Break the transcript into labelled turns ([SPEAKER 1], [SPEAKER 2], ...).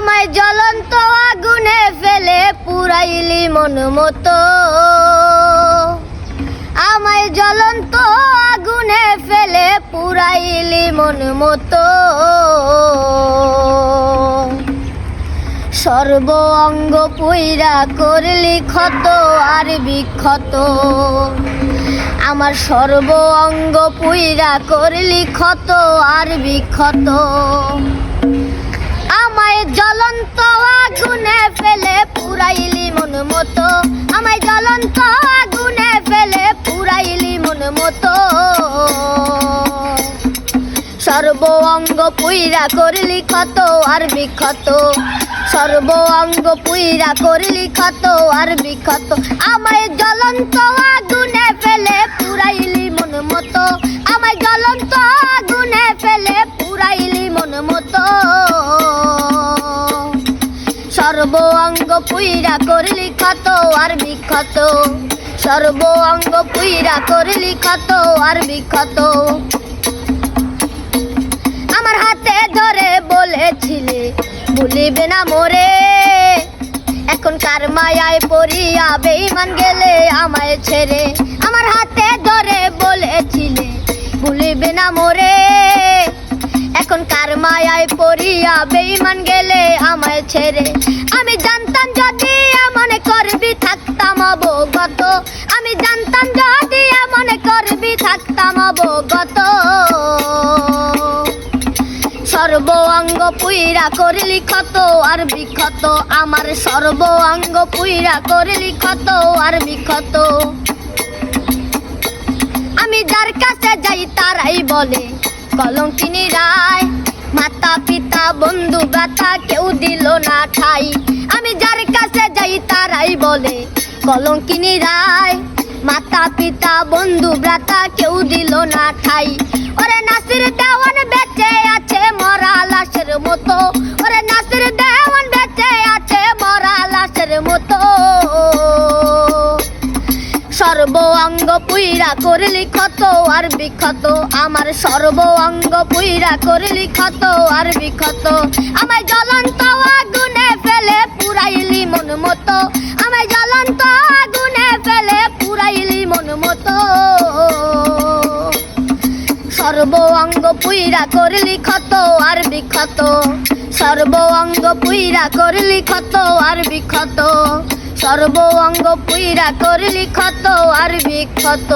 [SPEAKER 1] আমায় জ্বলন্ত আগুনে ফেলে পুরাইলি মন মতো। আমায় জ্বলন্ত আগুনে ফেলে পুরাইলি মন মতো। সর্ব অঙ্গ পুইরা করলি ক্ষত আর বিক্ষত। আমার সর্ব অঙ্গ পুইরা করলি ক্ষত আর বিক্ষত। জ্বলন্ত আগুনে ফেলে পুরাইলি মন মতো। আমায় জ্বলন্ত আগুনে ফেলে পুরাইলি মন মতো। সর্ব অঙ্গ পুইরা করলি ক্ষত আর বিক্ষত। সর্ব অঙ্গ পুইরা করলি ক্ষত আর বিক্ষত। আমায় জ্বলন্ত পুইরা করলি ক্ষত আর বিক্ষত? সর্ব অঙ্গ পুইরা করলি ক্ষত আর বিক্ষত। আমার হাতে ধরে বলেছিলে, ভুলিবে না মোরে। এখন কার মায়ায় পড়িয়া বেইমান গেলে আমায় ছেড়ে? আমার হাতে ধরে বলেছিলে, ভুলিবে না মোরে। এখন কার মায়ায় পড়িয়া বেইমান গেলে আমায় ছেড়ে? আমি জানতাম করবি থাকতাম অবগত সর্ব অঙ্গ পুইরা করলি ক্ষত আর বিক্ষত। আমার সর্ব অঙ্গ পুইরা করলি ক্ষত আর বিক্ষত। আমি যার কাছে যাই তারাই বলে, কলঙ্কিনী রায়, মাতা পিতা, বন্ধু ব্যথা কেউ দিল না ঠাই। আমি যার কাছে যাই তারাই বলে, কলঙ্কিনী রায় মাতা পিতা বন্ধু ভ্রাতা কেউ দিল না ঠাই। ওরে নাসির দেওয়ান বেঁচে আছে, মরা লাশের মতো। ওরে নাসির দেওয়ান বেঁচে আছে, মরা লাশের মতো। সর্ব অঙ্গ পুইরা করলি ক্ষত আর বিক্ষত। আমার সর্ব অঙ্গ পুইরা করলি ক্ষত আর বিক্ষত। আমায় জ্বলন্ত আগুনে ফেলে পুরাইলি মন মতো। মতো। সর্ব অঙ্গ পুইরা করলি ক্ষত আর বিক্ষত। সর্ব অঙ্গ পুইরা করলি ক্ষত আর বিক্ষত। সর্ব অঙ্গ পুইরা করলি ক্ষত আর বিক্ষত।